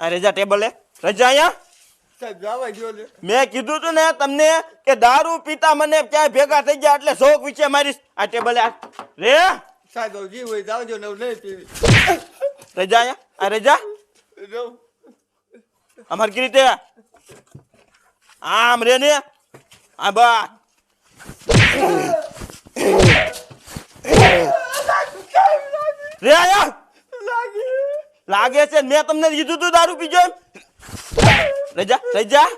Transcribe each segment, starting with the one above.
આ રેજા ટેબલે. રજા અહીંયા? મેં કીધું તું ને તમને કે દારૂ પીતા મને ક્યાંય ભેગા થઈ ગયા એટલે શોખ વિશે મારીશ આ ટેબલે રે? સાહેબ જી હોય જાવજો ને હવે નહીં પીવી. રજા આ રેજા. અમાર કી રીતે? આમ રે ને? આ બા. રે આયા લાગે છે મેં તમને કીધું તું દારૂ પીજો એમ. રજા રજા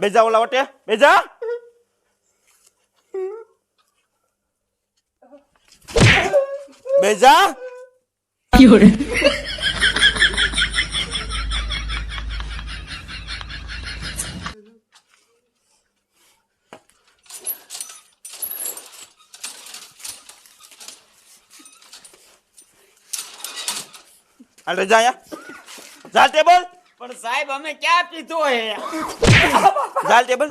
બેજા ઓલા વટે બેજા બેજા હાલ જાયા આયા? જા ટેબલ પણ સાહેબ અમે ક્યાં પીધો હે ઝાલ ટેબલ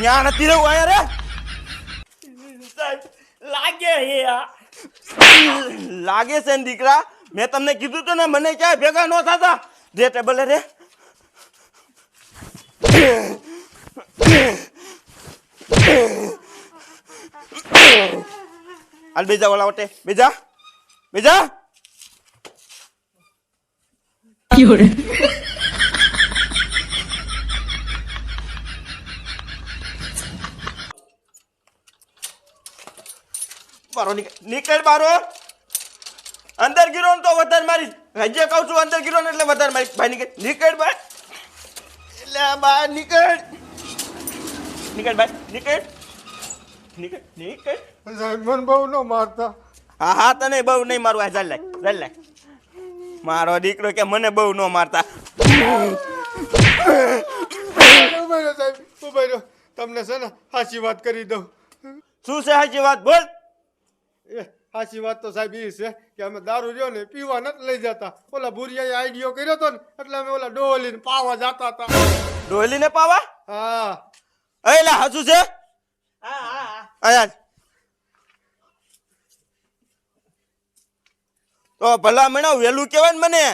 ન્યા નથી રહ્યું અહીંયા રે. સાહેબ લાગે હે. લાગે છે ને દીકરા. મેં તમને કીધું તું ને મને ક્યાંય ભેગા ન થતા. જે ટેબલે રે. હાલ બેજા ઓલા વટે. બીજા? બીજા? બારો નીકળ બારો અંદર ગીરો તો વધારે મારી. હજે કહું છું અંદર ગીરો એટલે વધારે મારી. ભાઈ નીકળ. નીકળ ભાઈ એટલે બહાર નીકળ. નીકળ ભાઈ નીકળ. નીકળ નીકળ. સાહેબ બહુ ન મારતા. હા હા તને બહુ નહીં મારું આ ચાલ લાય. મારો દીકરો કે મને બહુ ન મારતા. ઊભા સાહેબ ઊભા રહો. તમને છે ને સાચી વાત કરી દઉં. શું છે સાચી વાત? બોલ. એ સાચી વાત તો સાહેબ એ છે કે અમે દારૂ રહ્યો ને પીવા નથી લઈ જતા. ઓલા ભૂરિયાએ આઈડિયો કર્યો હતો ને એટલે અમે ઓલા ડોલીને પાવા જતા હતા. ડોલીને પાવા? હા. એલા હાચું છે? હા હા હા. આયા. તો ભલા મણા વેલું કેવાય ને મને.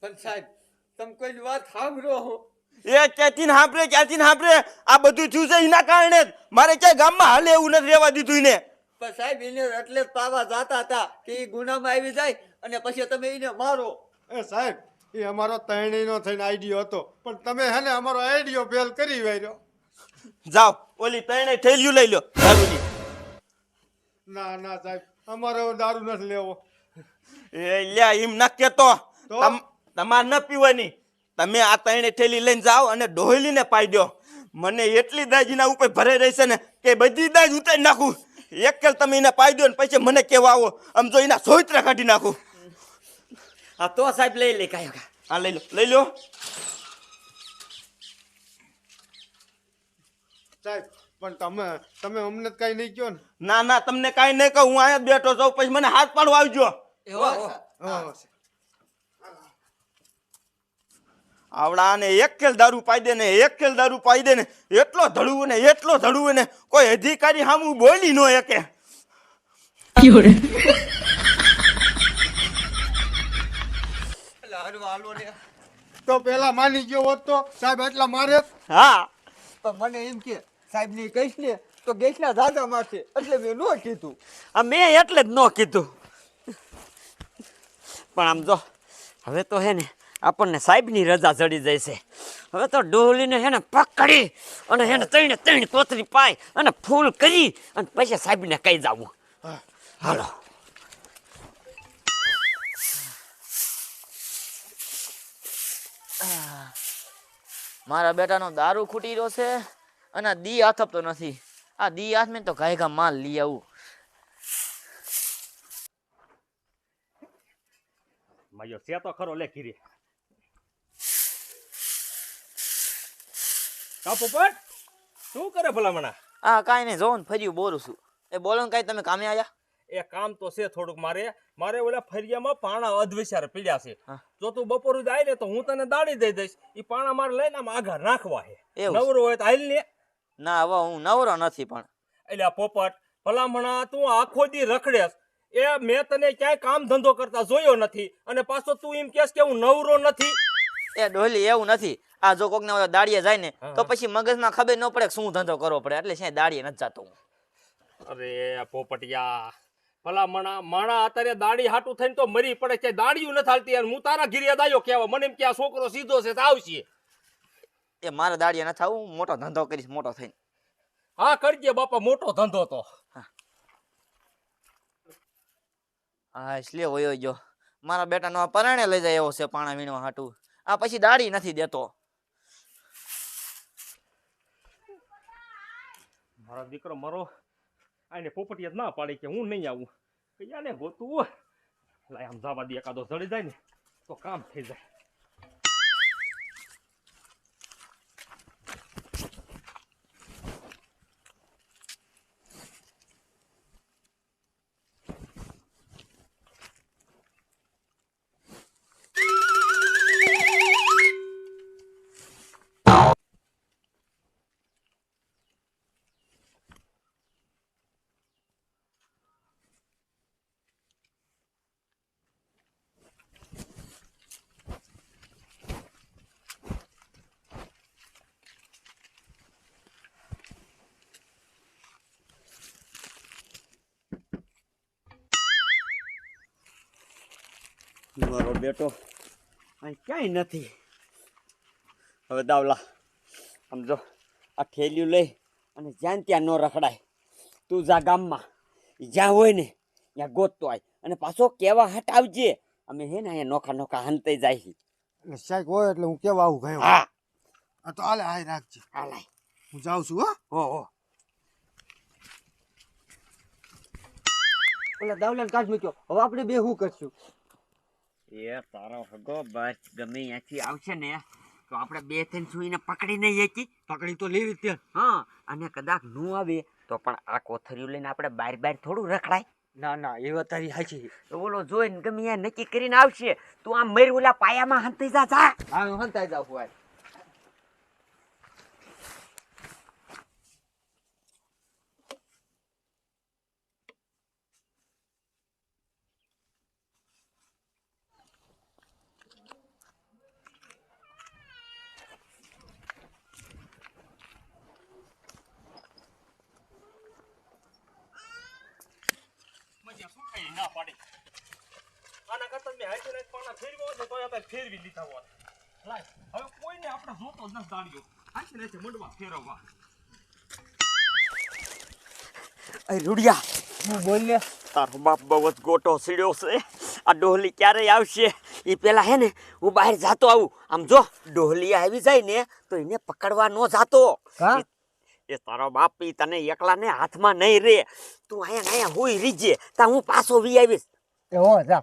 પણ સાહેબ તમે કોઈ વાત સાંભળો એ ક્યાંથી હાંભરે ક્યાંથી ને આ બધું થયું છે એના કારણે જ. મારે ક્યાંય ગામમાં હાલે એવું નથી રહેવા દીધું એને. પણ સાહેબ એને એટલે જ પાવા જાતા હતા કે એ ગુનામાં આવી જાય અને પછી તમે એને મારો. એ સાહેબ એ અમારો તૈણીનો થઈને આઈડિયો હતો. પણ તમે હે ને અમારો આઈડિયો ફેલ કરી વાર્યો જાઓ ઓલી ત્રણે થેલ્યું લઈ લો દારૂની. ના ના સાહેબ અમારે દારૂ નથી લેવો. એ લ્યા એમ ન કેતો. તમારે ન પીવાની. તમે આ ત્રણે થેલી લઈને જાઓ અને ડોહલીને પાઈ દો. મને એટલી દાજીના ઉપર ભરે રહેશે ને કે બધી દાજ ઉતારી નાખું. એક કેલ તમે એને પાઈ દો ને પછી મને કેવા આવો. આમ જો એના સોયત્રા કાઢી નાખું. હા તો સાહેબ લઈ લે કાયો કા હા લઈ લો લઈ લો સાહેબ પણ તમે તમે અમને કઈ નહીં કહો ને ના ના તમને કઈ નહીં કહું હું અહીંયા જ બેઠો છું પછી મને હાથ પાડવા આવજો હા. આવડાને એક ખેલ દારૂ પાઈ દે ને એક ખેલ દારૂ પાઈ દે ને એટલો ધડવું ને એટલો ધડવું ને કોઈ અધિકારી સામું બોલી ન એકે હાલો તો પેલા માની ગયો હોત તો સાહેબ એટલા મારે હા. પણ મને એમ કે સાહેબની કહીશ ને તો ગેસના ધાગા મારશે. એટલે મેં ન કીધું. આ મેં એટલે જ ન કીધું. પણ આમ જો હવે તો હે ને આપણને સાહેબની રજા ચડી જાય છે. હવે તો ડોલીને હે ને પકડી અને હે ને ત્રણે ત્રણ કોતરી પાય અને ફૂલ કરી અને પછી સાહેબને કહી જવું. હાલો. મારા બેટાનો દારૂ ખૂટી રહ્યો છે અને દી આથપતો નથી. આ દી હાથ મેં તો ઘા માલ લઈ આવું. માયો છે તો ખરો લે કીરી કાપોપટ શું કરે ભલામણા? આ કાંઈ નહીં જોઉં ફર્યું બોરું છું. એ બોલો ને કાંઈ તમે કામે આવ્યા? એ કામ તો છે થોડુંક મારે. મારે ઓલા ફરિયામાં પાણા અધવિચાર પીડ્યા છે. જો તું બપોર જાય ને તો હું તને દાડી દઈ દઈશ. એ પાણા મારે લઈને આમ આગળ નાખવા છે. નવરો હોય તો હાલ ને. ના હવે હું નવરો નથી પણ. એટલે આ પોપટ ભલામણા તું આખો દી રખડેસ એ મેં તને ક્યાંય કામ ધંધો કરતા જોયો નથી. અને પાછો તું એમ કેસ કે હું નવરો નથી. એ ડોલી એવું નથી. આ જો કોકને ઓલો દાડીએ જાય ને તો હા. પછી મગજમાં ખબર ન પડે શું ધંધો કરવો પડે. એટલે છે દાડીએ નથી જતો હું. અરે પોપટિયા. ભલામણા માણા અત્યારે દાડી હાટું થઈને તો મરી પડે છે દાડીયું નથી હાલતી હું તારા ઘીરે દાયો કહેવા મને એમ કે આ છોકરો સીધો છે તો આવશે. એ મારે દાડીયા નથી આવું મોટો ધંધો કરીશ મોટો થઈને. હા કરજે બાપા મોટો ધંધો તો. હા. એટલે વયો ગયો. મારા બેટાનો પરાણે લઈ જાય એવો છે પાણા વીણવા હાટું. આ પછી દાડી નથી દેતો. મારો દીકરો મરો આને પોપટિયા જ ના પાડી કે હું નહીં આવું. કે યાને ગોતું લાય આમ જવા દે એકાદો ચડી જાય ને તો કામ થઈ જાય મારો બેટો અહીં ક્યાંય નથી. હવે દાવલા સમજો આ ઠેલિયું લઈ અને જ્યાં ત્યાં ન રખડાય. તું જા ગામમાં. જ્યાં હોય ને ત્યાં ગોતતો આય. અને પાછો કેવા હટ આવજે અમે હે ને અહીંયા નોખા નોખા હંતે જાય એટલે શાક હોય એટલે હું કેવા આવું ગયો હા. આ તો આલે હાય રાખજે. આલે હું જાઉં છું હો. હો હો. ઓલા દાવલાને કાઢ મૂક્યો. હવે આપણે બે શું કરશું? એ તારો હગો બસ ગમે અહીંયાથી આવશે ને તો આપણે બે ત્રણ સુઈને પકડી નહીં એકી પકડી તો લેવી તે હા અને કદાચનું આવે તો પણ આ કોથરીઓ લઈને આપણે બાર બાર થોડું રખડાય. ના ના એ વાત તારી સાચી. ઓલો જોઈને ગમે ત્યાં નક્કી કરીને આવશે. તું આમ મરી ઓલા પાયામાં હંતાઈ જા જા. હા હંતાઈ જાવ હોય ના પાડી. આના કરતા મેં રાત પાણા ફેરવ્યા છે તો તોય અત્યારે ફેરવી લીધા હોત. લાય હવે કોઈને આપણે જોતો જ નથી દાડ્યો હાથે રાતે મંડવા ફેરવવા. અરે રૂડિયા હું બોલ ને તારો બાપ બહુ જ ગોટો સીડ્યો છે. આ ડોહલી ક્યારે આવશે? એ પેલા હે ને હું બહાર જાતો આવું. આમ જો ડોહલી આવી જાય ને તો એને પકડવા ન જાતો. હા? એ- તારો બાપ તને એકલાને હાથમાં નહીં રે. તું અહીંયા અહીંયા હુઈ રીજે. તા હું પાછો વી આવીશ. એવો હો જા.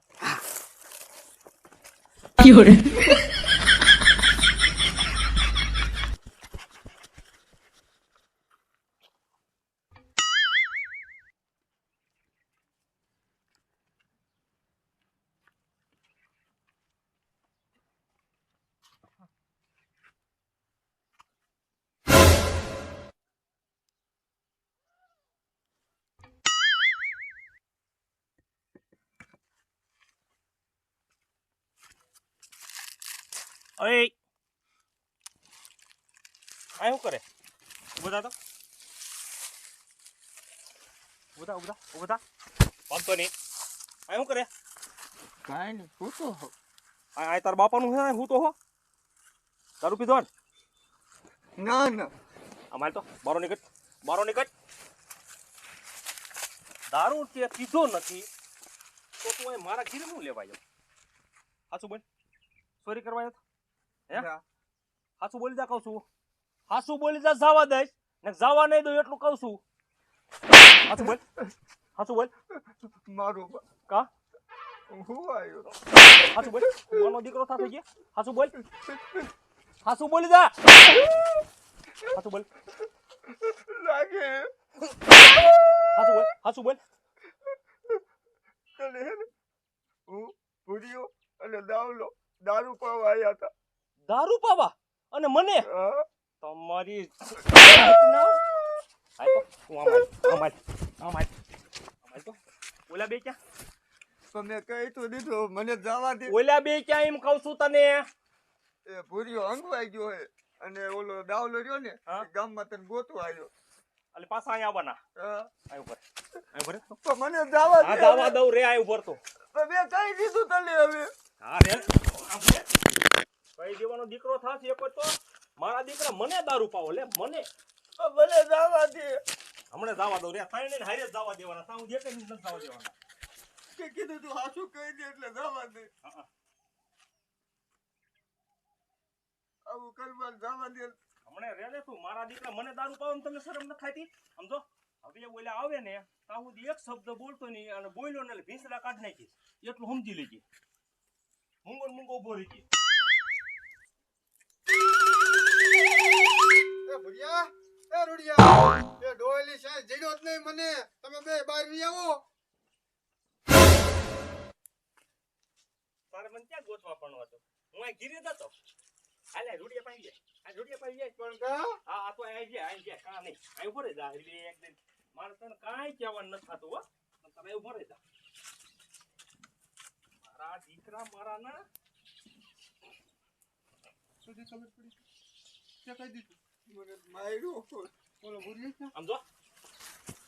અય આ શું કરે? બધા તો. બધા બધા બધા વાંધો નહીં. આ શું કરે? કાંઈ નહીં હું તો આ તારા બાપાનું છે હું તો હો. તારું પીધો ને? ના ના. અમારે તો બારો નીકળ બારો નીકળ. દારૂ તે પીધો નથી તો તું મારા ઘીરે શું લેવા આવ્યો સાચું બોલ. ચોરી કરવા આવ્યો હે? ના. હાચું બોલી જા કહું છું. હાસુ બોલી જા જવા દઈશ. ને જવા નહીં દઉં એટલું કહું છું. હાસુ બોલ. હાસુ બોલ. મારું કા? હું આવ્યો હાચું બોલ. માનો દીકરો થા થઈ ગયા. હાચું બોલ. હાચું બોલી જા. હાસુ બોલ. લાગે. હાચું બોલ. હાસુ બોલ. તને હે ભૂરીયો અને દાવલો દારૂ પાવા આવ્યા હતા. દારૂ પાવા અને મને તમારી. ઓલા બે ક્યાં? તમે કહી તો દીધું મને જવા દે. ઓલા બે ક્યાં એમ કહું છું તને? એ ભૂર્યો અંગવાઈ ગયો હે. અને ઓલો દાવલો રહ્યો ને ગામમાં તને ગોતો આવ્યો એટલે પાછા અહીંયા આવવાના. આય ઉપર આય ઉપર મને જવા આ દે દાવા દઉં રે આય ઉપર તો. પણ મેં કહી દીધું તને હવે? હા રે. આમ રે. કઈ દેવાનો દીકરો થાશે એક તો મારા દીકરા મને દારૂ પાવો લે મને. મને જવા દે. હમણાં જવા દઉં રે થાય ને હારે જવા દેવાના. તા હું જે કઈ નથી જવા દેવાના. કે કીધું તું હાચું કહી દે એટલે જવા દે. આવું કરવાનું જવા દે. હમણાં રે લે તું મારા દીકરા મને દારૂ પાવો તમને શરમ ન ખાતી સમજો? હવે ઓલા આવે ને સુધી એક શબ્દ બોલતો નહીં અને બોલ્યો ને ભીંસડા કાઢ નાખીશ. એટલું સમજી લેજે. મૂંગો મૂંગો ઊભો રહી એ ભુરિયા એ રૂડિયા એ ડોયલી સાહેબ જડ્યો જ નહીં મને. તમે બે બહાર વી આવો. તારે મને ક્યાં ગોતવા પણ હતો હું અહીં ગીરી જતો હાલે રૂડિયા પાઈ જાય. આ રૂડિયા પાઈ જાય. પણ કા? આ આ તો અહીં જાય અહીં જાય કાં નહીં? અહીં ઊભો રહી જા એટલે એક દિન મારે તને કાંઈ કહેવાનું થતું હો. તમે ઊભો રહી જા મારા દીકરા મારા ના સુધી ખબર પડી તે કહી દીધું. મને માર્યો બોલો? સમજો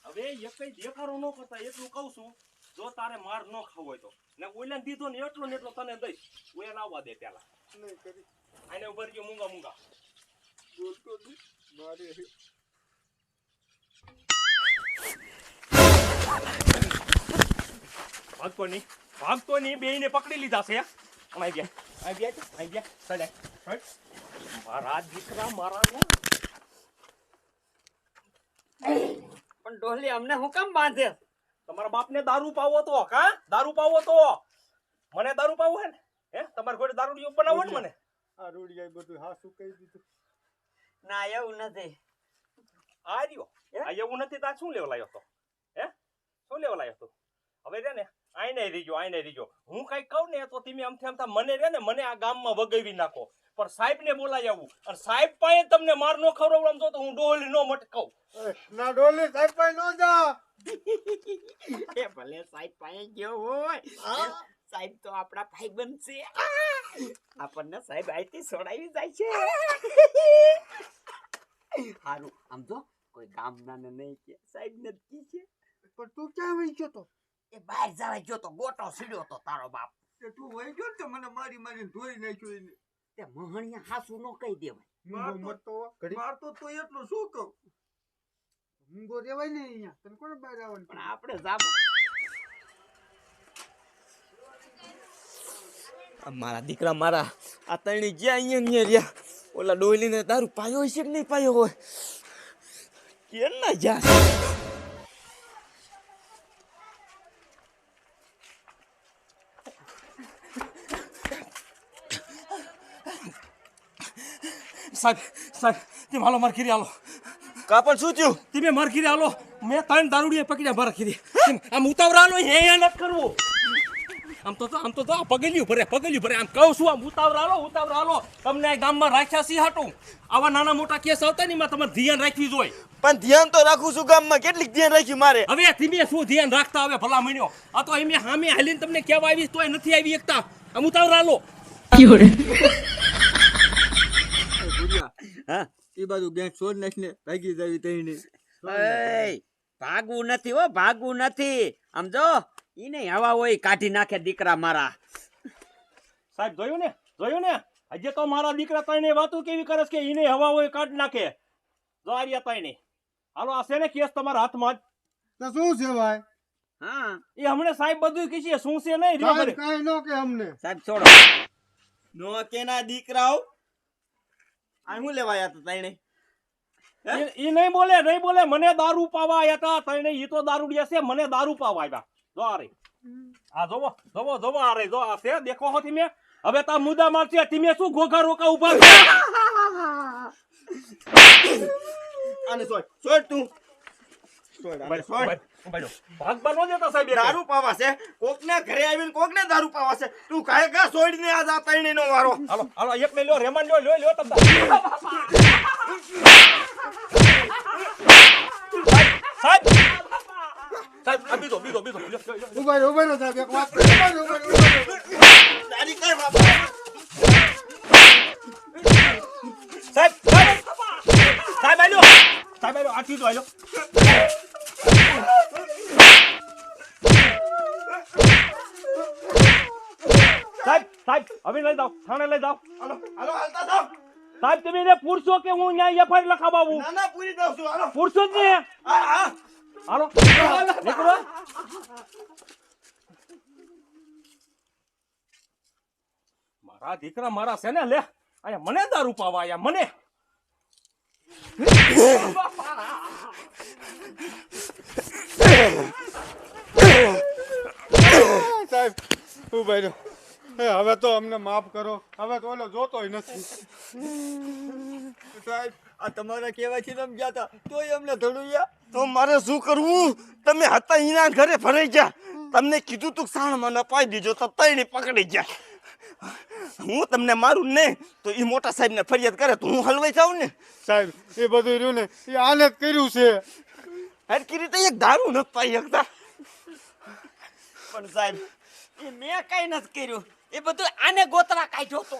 હવે કઈ દેખાડો ન કરતા એટલું કહું છું જો તારે માર ન ખાવો હોય તો. ને ઓલા દીધો ને એટલો ને એટલો તને દઈશ. ઓલા આવવા દે પેલા નહીં કરી. આને ઉપર ગયો મૂંગા મૂંગા. બોલતો નહીં. મારે ભાગતો નહીં. ભાગતો નહીં બે ને પકડી લીધા છે. આવી ગયા. આવી ગયા. આવી ગયા. હટ. મારા દીકરા મારા પણ ડોહલી અમને હું કામ બાંધે? તમારા બાપને દારૂ પાવો તો કા દારૂ પાવો તો. મને દારૂ પાવો હે ને? હે? તમારે ઘોડે દારૂ બનાવો ને મને? આ રૂડિયા બધું હાસું કહી દીધું. ના એવું નથી. આ રહ્યો. આ એવું નથી તા શું લેવા લાયો તો હે? શું લેવા લાયો તો હવે રે ને આઈને રીજો આઈને રીજો હું કઈ કહું ને તો તમે આમથી અમથા મને રે ને મને આ ગામમાં વગાવી નાખો. પણ સાહેબ ને બોલાવી આવું. અને સાહેબ પાસે તમને માર નો ખવડાવડામ તો હું ડોલી નો મટકાવ. ના ડોલી સાહેબ પાસે નો જા. એ ભલે સાહેબ પાસે ગયો હોય. સાહેબ તો આપણા ભાઈબંધ છે. આપણને સાહેબ આઈથી છોડાવી જાય છે. સારું આમ જો કોઈ ગામના ને નહીં કે સાહેબ ને જ કી છે. પણ તું ક્યાં વહી ગયો તો? એ બહાર જવા ગયો તો ગોટો સીડ્યો તો તારો બાપ. તું વહી ગયો ને તો મને મારી મારી ધોઈ નાખ્યો એને. તે મહણિયા હાસુ નો કહી દેવાય. મૂંગો મત ઘડી મારતો તો એટલું શું કહું? મૂંગો રેવાય ને અહીંયા. તને કોણ બહાર આવવાનું પણ આપણે જાબ મારા દીકરા મારા આ તણી જ્યાં અહીંયા અહીંયા રહ્યા. ઓલા ડોયલીને દારૂ પાયો હોય છે કે નહીં પાયો હોય? કેમ ના જા સાહેબ સાહેબ તમે હાલો માર ખીરી હાલો. કાપડ શું થયું? તમે માર ખીરી હાલો. મેં ત્રણ દારૂડીએ પકડ્યા મારા ખીરી આમ ઉતાવળા હાલો હે હે નથી કરવું. આમ તો આમ તો આ પગલ્યું ભરે પગલ્યું ભરે. આમ કહું છું આમ ઉતાવળા હાલો ઉતાવળા તમને આ ગામમાં રાખ્યા સી હાટું. આવા નાના મોટા કેસ આવતા ને એમાં તમારે ધ્યાન રાખવી જોઈએ. પણ ધ્યાન તો રાખું છું ગામમાં. કેટલીક ધ્યાન રાખ્યું મારે? હવે ધીમે શું ધ્યાન રાખતા હવે ભલા મણ્યો? આ તો એમ સામે હાલીને તમને કહેવા આવી તોય નથી આવી એકતા. આમ ઉતાવરાલો હા? એ બાજુ ગેંગ છોડ નાખીને ભાગી જાવી તઈને. એય, ભાગવું નથી હો ભાગવું નથી. આમ જો નહીં હવા હોય કાઢી નાખે દીકરા મારા. સાહેબ જોયું ને? જોયું ને? હજી તો મારા દીકરા તઈને વાતું કેવી કરે કે ઈને હવા હોય કાઢ નાખે? જો આર્યા તઈને. હાલો આ છે ને કેસ તમારા હાથમાં જ. તો શું છે ભાઈ? હા. એ હમણે સાહેબ બધું કીધું શું છે નહીં? કાંઈ ન કે અમને. સાહેબ છોડો. નો કેના દીકરાઓ. આ લેવા લેવાયા હતા તણે? ઈ- નહીં બોલે નહીં બોલે મને દારૂ પાવા આવ્યા હતા તણે ઈ તો દારૂડિયા છે મને દારૂ પાવા આવ્યા જો આ રે. આ જોવો જોવો જોવો આ રે જો આ છે દેખો હો તમે હવે તા મુદ્દા મારશે તમે શું ગોઘા રોકા ઊભા આને સોય સોય તું. દારૂ પાવા છે કોકને ઘરે આવીને કોકને દારૂ પાવા છે તું કાય કા છોડીને આ જા તૈણીનો વારો. હાલો હાલો એક ને લ્યો રેમાન લ્યો લ્યો લ્યો તમ સાહેબ સાહેબ આ બીજો બીજો બીજો લ્યો, લ્યો, લ્યો. ઊભા રહ્યો, ઊભા રહ્યો સાહેબ એક વાત ઊભા રહ્યો, ઊભા રહ્યો, ઊભા કઈ બાપા. સાહેબ સાહેબ સાહેબ આલ્યો સાહેબ આલ્યો આ ચીજો આલ્યો સાહેબ સાહેબ હવે લઈ જાઓ થાણે લઈ જાઓ. હાલો હાલો હાલતા જાઓ સાહેબ તમે એને પૂરશો કે હું અહીંયા એફઆઈઆર લખાવાવું ના ના પૂરી દઉં છું હાલો. પૂરશો જ ને હા હા. હાલો. નીકળો. મારા દીકરા મારા છે ને લે? અહીંયા મને દારૂ પાવા આયા મને. સાહેબ ઊભા હવે તો અમને માફ કરો. હવે તો ઓલો જોતોય નથી. સાહેબ આ તમારા કહેવાથી તમે ગયા હતા. તોય અમને ધડુયા તો મારે શું કરવું? તમે હતા એના ઘરે ફરાઈ ગયા. તમને કીધું તું સાણ મને પાઈ દીજો તો તઈ પકડી ગયા. હું તમને મારું નહીં તો એ મોટા સાહેબને ફરિયાદ કરે તો હું હલવાઈ જાઉં ને? સાહેબ એ બધું રહ્યું ને એ આને જ કર્યું છે. હરકી રીતે એક દારૂ નથી પાઈ શકતા. પણ સાહેબ એ મેં કઈ નથી કર્યું. એ બધું આને ગોતરા કાઢ્યો તો.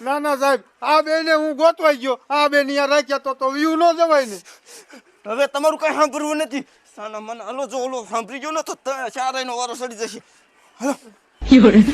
ના ના સાહેબ આ બેને હું ગોતવાઈ ગયો. આ બેન અહીંયા રાખ્યા તો તો વ્યૂ ન જવાય ને. હવે તમારું કઈ સાંભળવું નથી. સાના મને હલો જો ઓલો સાંભળી ગયો ને તો ચારેયનો વારો સડી જશે. 有人，